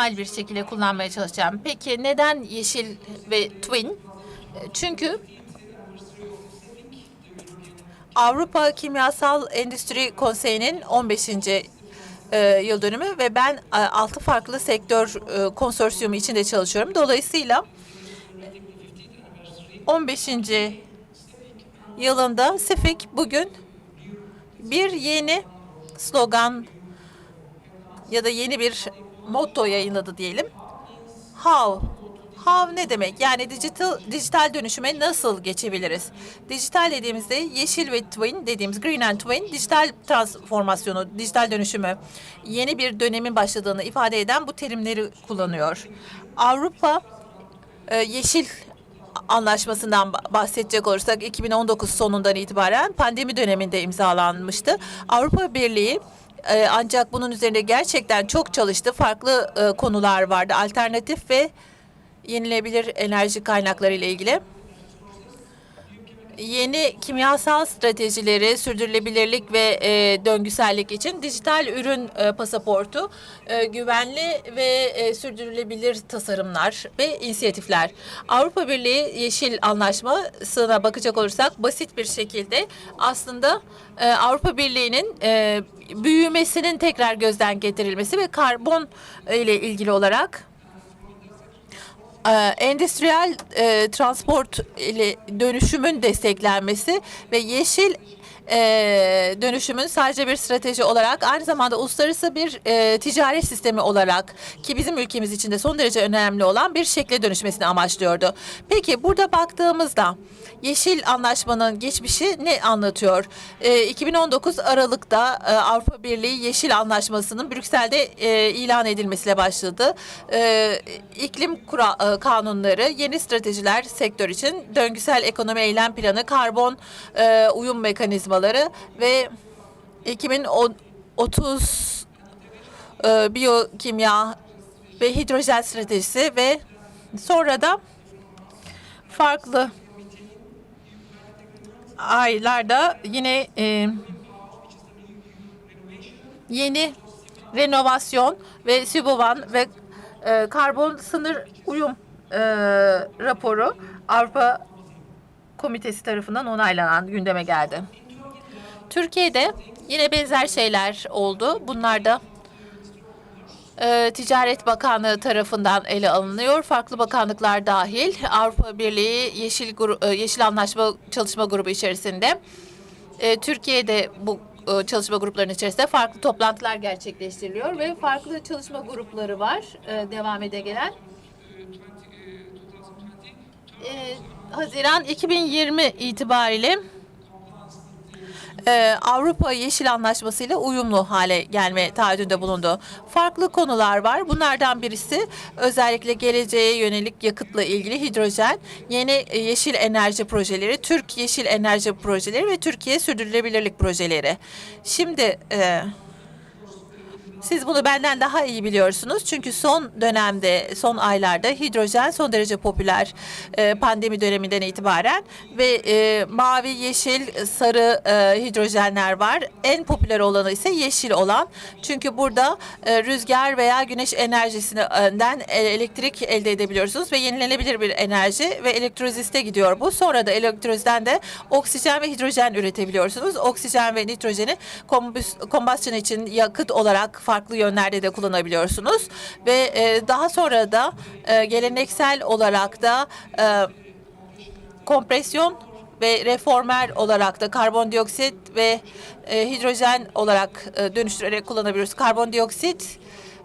optimal bir şekilde kullanmaya çalışacağım. Peki neden yeşil ve twin? E, Çünkü Avrupa Kimyasal Endüstri Konseyi'nin 15. e, yıl dönümü ve ben e, 6 farklı sektör e, konsorsiyumu içinde çalışıyorum. Dolayısıyla 15. yılında SİFİK bugün bir yeni slogan ya da yeni bir motto yayınladı diyelim. How? How ne demek? Yani dijital dijital dönüşüme nasıl geçebiliriz? Dijital dediğimizde yeşil ve twin dediğimiz green and twin dijital transformasyonu, dijital dönüşümü, yeni bir dönemin başladığını ifade eden bu terimleri kullanıyor. Avrupa e, yeşil anlaşmasından ba- bahsedecek olursak 2019 sonundan itibaren pandemi döneminde imzalanmıştı. Avrupa Birliği e, ancak bunun üzerinde gerçekten çok çalıştı. Farklı e, konular vardı. Alternatif ve yenilebilir enerji kaynakları ile ilgili. Yeni kimyasal stratejileri, sürdürülebilirlik ve e, döngüsellik için dijital ürün e, pasaportu, e, güvenli ve e, sürdürülebilir tasarımlar ve inisiyatifler. Avrupa Birliği Yeşil Anlaşması'na bakacak olursak basit bir şekilde aslında e, Avrupa Birliği'nin e, büyümesinin tekrar gözden getirilmesi ve karbon ile ilgili olarak e, endüstriyel e, transport ile dönüşümün desteklenmesi ve yeşil e, dönüşümün sadece bir strateji olarak aynı zamanda uluslararası bir e, ticaret sistemi olarak ki bizim ülkemiz için de son derece önemli olan bir şekle dönüşmesini amaçlıyordu. Peki burada baktığımızda Yeşil Anlaşma'nın geçmişi ne anlatıyor? E, 2019 Aralık'ta e, Avrupa Birliği Yeşil Anlaşması'nın Brüksel'de e, ilan edilmesiyle başladı. E, iklim kura, e, kanunları, yeni stratejiler sektör için döngüsel ekonomi eylem planı, karbon e, uyum mekanizmaları ve 2030 e, biyokimya ve hidrojen stratejisi ve sonra da farklı aylarda yine e, yeni renovasyon ve Sübovan ve e, karbon sınır uyum e, raporu Avrupa Komitesi tarafından onaylanan gündeme geldi. Türkiye'de yine benzer şeyler oldu. Bunlar da e, Ticaret Bakanlığı tarafından ele alınıyor. Farklı bakanlıklar dahil Avrupa Birliği Yeşil e, Yeşil Anlaşma Çalışma Grubu içerisinde e, Türkiye'de bu çalışma gruplarının içerisinde farklı toplantılar gerçekleştiriliyor ve farklı çalışma grupları var devam ede gelen. Haziran 2020 itibariyle e, Avrupa Yeşil Anlaşması ile uyumlu hale gelme taahhüdünde bulundu. Farklı konular var. Bunlardan birisi özellikle geleceğe yönelik yakıtla ilgili hidrojen, yeni e, yeşil enerji projeleri, Türk Yeşil Enerji Projeleri ve Türkiye Sürdürülebilirlik Projeleri. Şimdi e, siz bunu benden daha iyi biliyorsunuz. Çünkü son dönemde, son aylarda hidrojen son derece popüler e, pandemi döneminden itibaren ve e, mavi, yeşil, sarı e, hidrojenler var. En popüler olanı ise yeşil olan. Çünkü burada rüzgar veya güneş enerjisinden elektrik elde edebiliyorsunuz ve yenilenebilir bir enerji ve elektroliziste gidiyor bu. Sonra da elektrolizden de oksijen ve hidrojen üretebiliyorsunuz. Oksijen ve nitrojeni kombüs- kombustion için yakıt olarak farklı yönlerde de kullanabiliyorsunuz ve e, daha sonra da e, geleneksel olarak da e, kompresyon ve reformer olarak da karbondioksit ve e, hidrojen olarak e, dönüştürerek kullanabiliyoruz. Karbondioksit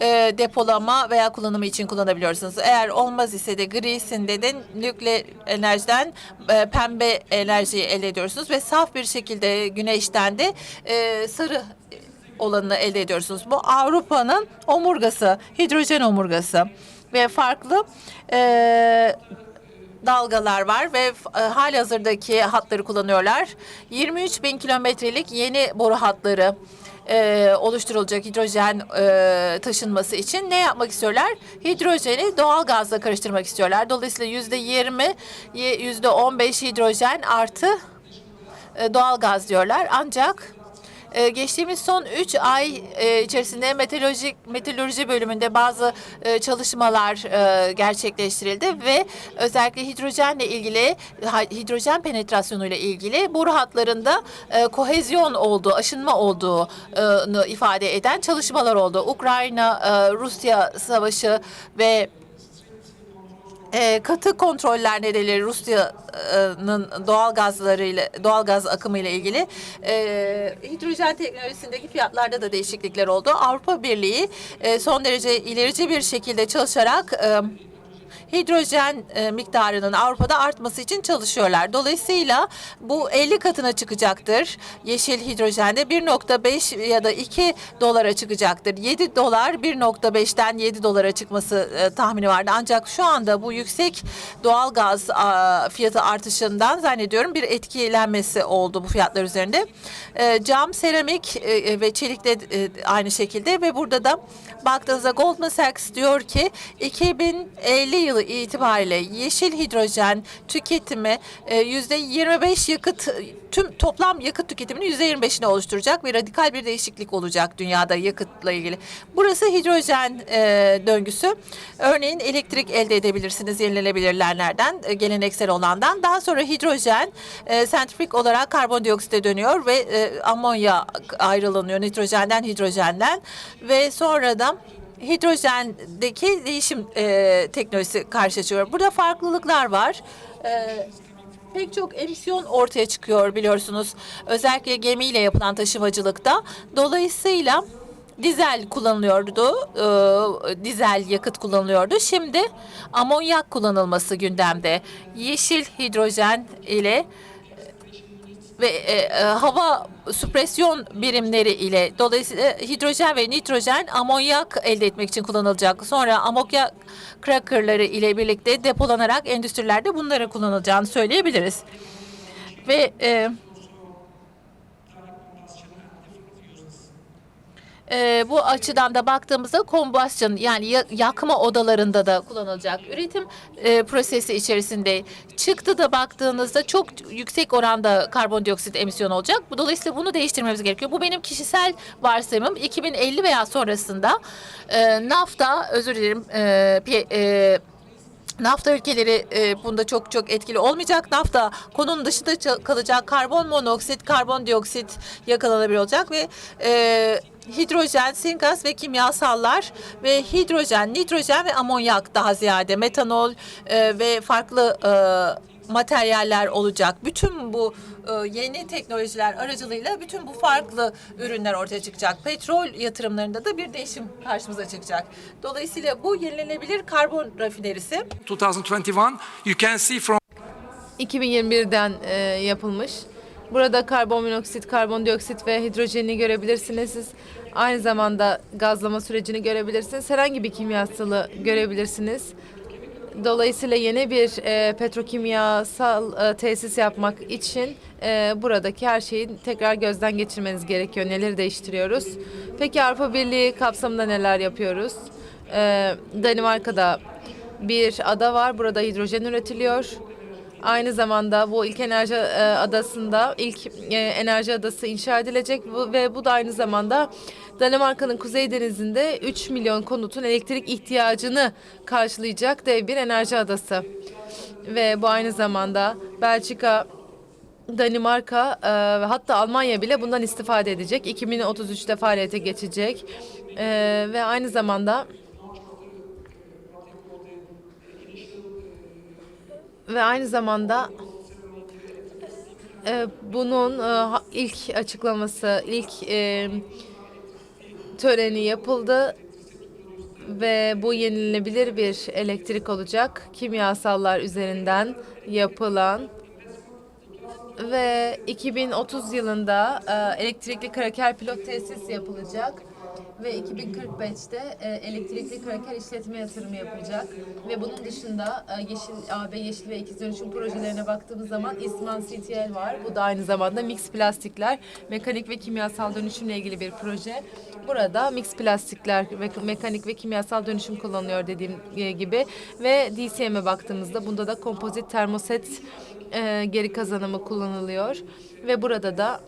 e, depolama veya kullanımı için kullanabiliyorsunuz. Eğer olmaz ise de grisinde de nükleer enerjiden e, pembe enerjiyi elde ediyorsunuz ve saf bir şekilde güneşten de e, sarı olanını elde ediyorsunuz. Bu Avrupa'nın omurgası, hidrojen omurgası ve farklı e, dalgalar var ve e, halihazırdaki hatları kullanıyorlar. 23 bin kilometrelik yeni boru hatları e, oluşturulacak hidrojen e, taşınması için ne yapmak istiyorlar? Hidrojeni doğal gazla karıştırmak istiyorlar. Dolayısıyla yüzde 20, yüzde 15 hidrojen artı e, doğal gaz diyorlar. Ancak E, geçtiğimiz son 3 ay e, içerisinde meteoroloji, meteoroloji bölümünde bazı e, çalışmalar e, gerçekleştirildi ve özellikle hidrojenle ilgili, hidrojen penetrasyonuyla ilgili boru hatlarında e, kohezyon olduğu, aşınma olduğunu ifade eden çalışmalar oldu. Ukrayna, Rusya savaşı ve e, katı kontroller nedeniyle Rusya'nın doğal gazlarıyla doğal gaz akımı ile ilgili e, hidrojen teknolojisindeki fiyatlarda da değişiklikler oldu. Avrupa Birliği e, son derece ilerici bir şekilde çalışarak e, hidrojen e, miktarının Avrupa'da artması için çalışıyorlar. Dolayısıyla bu 50 katına çıkacaktır. Yeşil hidrojende 1.5 ya da 2 dolara çıkacaktır. 7 dolar 1.5'ten 7 dolara çıkması e, tahmini vardı. Ancak şu anda bu yüksek doğal gaz fiyatı artışından zannediyorum bir etkilenmesi oldu bu fiyatlar üzerinde. E, cam, seramik e, ve çelik de e, aynı şekilde ve burada da baktığınızda Goldman Sachs diyor ki 2050 yılı itibariyle yeşil hidrojen tüketimi e, yüzde 25 yakıt tüm toplam yakıt tüketiminin yüzde 25'ini oluşturacak ve radikal bir değişiklik olacak dünyada yakıtla ilgili. Burası hidrojen e, döngüsü. Örneğin elektrik elde edebilirsiniz yenilenebilirlerden, e, geleneksel olandan. Daha sonra hidrojen e, sentrifik olarak karbondioksite dönüyor ve e, amonya ayrılanıyor nitrojenden hidrojenden ve sonra da hidrojendeki değişim e, teknolojisi karşıya çıkıyor. Burada farklılıklar var. E, pek çok emisyon ortaya çıkıyor biliyorsunuz. Özellikle gemiyle yapılan taşımacılıkta. Dolayısıyla dizel kullanılıyordu. e, dizel yakıt kullanılıyordu. Şimdi amonyak kullanılması gündemde. Yeşil hidrojen ile ve e, e, hava süpresyon birimleri ile dolayısıyla hidrojen ve nitrojen amonyak elde etmek için kullanılacak. Sonra amonyak crackerları ile birlikte depolanarak endüstrilerde bunları kullanılacağını söyleyebiliriz. Ve e, e, bu açıdan da baktığımızda kombustion yani ya- yakma odalarında da kullanılacak. Üretim e, prosesi içerisinde çıktı da baktığınızda çok yüksek oranda karbondioksit emisyonu olacak. Dolayısıyla bunu değiştirmemiz gerekiyor. Bu benim kişisel varsayımım. 2050 veya sonrasında e, nafta özür dilerim e, e, Nafta ülkeleri e, bunda çok çok etkili olmayacak. Nafta konunun dışında kalacak. Karbon monoksit, karbondioksit yakalanabilir olacak ve e, hidrojen, sinkaz ve kimyasallar ve hidrojen, nitrojen ve amonyak daha ziyade metanol e, ve farklı e, materyaller olacak. Bütün bu e, yeni teknolojiler aracılığıyla bütün bu farklı ürünler ortaya çıkacak. Petrol yatırımlarında da bir değişim karşımıza çıkacak. Dolayısıyla bu yenilenebilir karbon rafinerisi 2021, you can see from 2021'den e, yapılmış. Burada karbon monoksit, karbondioksit ve hidrojeni görebilirsiniz. Siz aynı zamanda gazlama sürecini görebilirsiniz. Herhangi bir kimyasalı görebilirsiniz. Dolayısıyla yeni bir e, petrokimyasal e, tesis yapmak için e, buradaki her şeyi tekrar gözden geçirmeniz gerekiyor. Neleri değiştiriyoruz? Peki Avrupa Birliği kapsamında neler yapıyoruz? E, Danimarka'da bir ada var. Burada hidrojen üretiliyor. Aynı zamanda bu ilk enerji e, adasında ilk e, enerji adası inşa edilecek ve bu da aynı zamanda Danimarka'nın kuzey denizinde 3 milyon konutun elektrik ihtiyacını karşılayacak dev bir enerji adası. Ve bu aynı zamanda Belçika, Danimarka e, hatta Almanya bile bundan istifade edecek. 2033'te faaliyete geçecek. E, ve aynı zamanda ve aynı zamanda e, bunun e, ilk açıklaması, ilk e, töreni yapıldı ve bu yenilenebilir bir elektrik olacak. Kimyasallar üzerinden yapılan ve 2030 yılında e, elektrikli kraker pilot tesis yapılacak ve 2045'te e, elektrikli kraker işletme yatırımı yapılacak ve bunun dışında e, Yeşil AB Yeşil ve İkiz Dönüşüm projelerine baktığımız zaman İsman CTL var. Bu da aynı zamanda mix plastikler, mekanik ve kimyasal dönüşümle ilgili bir proje. Burada mix plastikler ve mekanik ve kimyasal dönüşüm kullanılıyor dediğim e, gibi ve DCM'e baktığımızda bunda da kompozit termoset e, geri kazanımı kullanılıyor ve burada da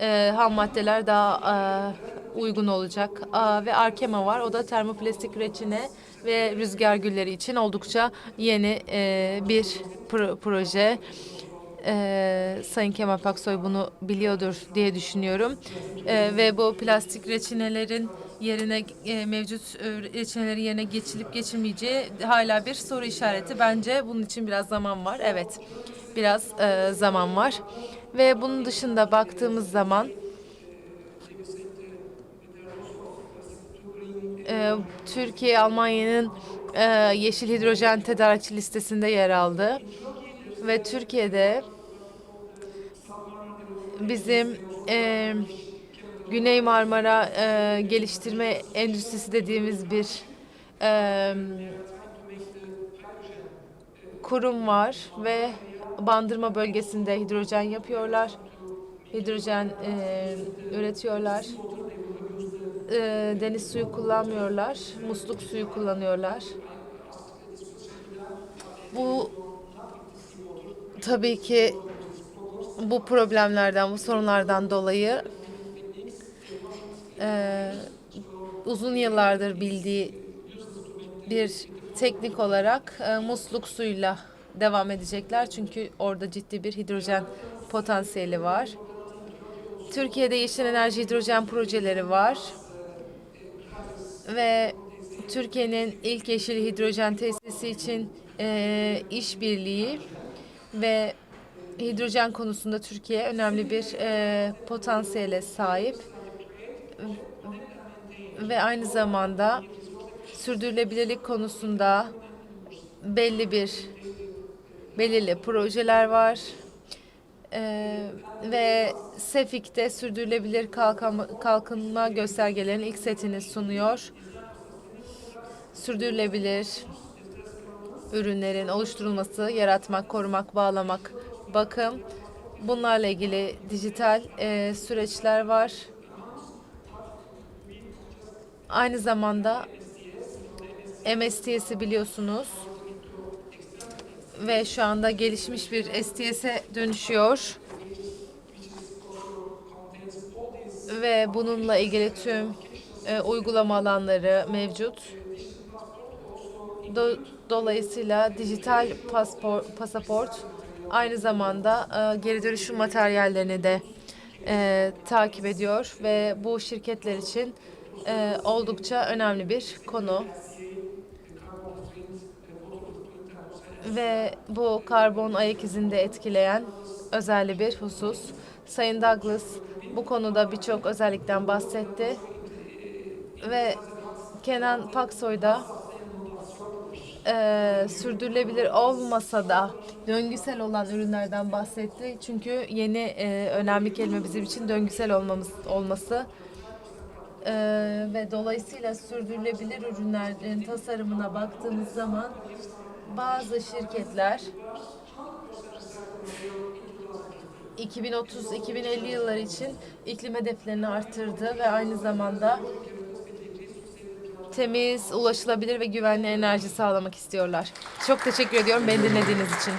e, ham maddeler daha e, uygun olacak. Aa, ve Arkema var. O da termoplastik reçine ve rüzgar gülleri için oldukça yeni e, bir pro- proje. E, Sayın Kemal Paksoy bunu biliyordur diye düşünüyorum. E, ve bu plastik reçinelerin yerine e, mevcut e, yerine geçilip geçilmeyeceği hala bir soru işareti. Bence bunun için biraz zaman var. Evet, biraz e, zaman var. Ve bunun dışında baktığımız zaman e, Türkiye Almanya'nın e, yeşil hidrojen tedarikçi listesinde yer aldı. Ve Türkiye'de bizim e, Güney Marmara e, Geliştirme Endüstrisi dediğimiz bir e, kurum var ve Bandırma bölgesinde hidrojen yapıyorlar. Hidrojen e, üretiyorlar. E, deniz suyu kullanmıyorlar. Musluk suyu kullanıyorlar. Bu tabii ki bu problemlerden, bu sorunlardan dolayı e, uzun yıllardır bildiği bir teknik olarak e, musluk suyuyla devam edecekler. Çünkü orada ciddi bir hidrojen potansiyeli var. Türkiye'de yeşil enerji hidrojen projeleri var. Ve Türkiye'nin ilk yeşil hidrojen tesisi için e, işbirliği ve hidrojen konusunda Türkiye önemli bir e, potansiyele sahip ve aynı zamanda sürdürülebilirlik konusunda belli bir belirli projeler var. Ee, ve Sefik'te sürdürülebilir kalkınma, kalkınma göstergelerinin ilk setini sunuyor. Sürdürülebilir ürünlerin oluşturulması, yaratmak, korumak, bağlamak, bakım. Bunlarla ilgili dijital e, süreçler var. Aynı zamanda MSTS'i biliyorsunuz ve şu anda gelişmiş bir STS'e dönüşüyor. Ve bununla ilgili tüm e, uygulama alanları mevcut. Do- dolayısıyla dijital paspor, pasaport aynı zamanda e, geri dönüşüm materyallerini de e, takip ediyor ve bu şirketler için e, oldukça önemli bir konu. Ve bu karbon ayak izini de etkileyen özelli bir husus. Sayın Douglas bu konuda birçok özellikten bahsetti. Ve Kenan Paksoy da e, sürdürülebilir olmasa da döngüsel olan ürünlerden bahsetti. Çünkü yeni e, önemli kelime bizim için döngüsel olmamız olması. E, ve dolayısıyla sürdürülebilir ürünlerin tasarımına baktığımız zaman bazı şirketler 2030-2050 yılları için iklim hedeflerini artırdı ve aynı zamanda temiz, ulaşılabilir ve güvenli enerji sağlamak istiyorlar. Çok teşekkür ediyorum beni dinlediğiniz için.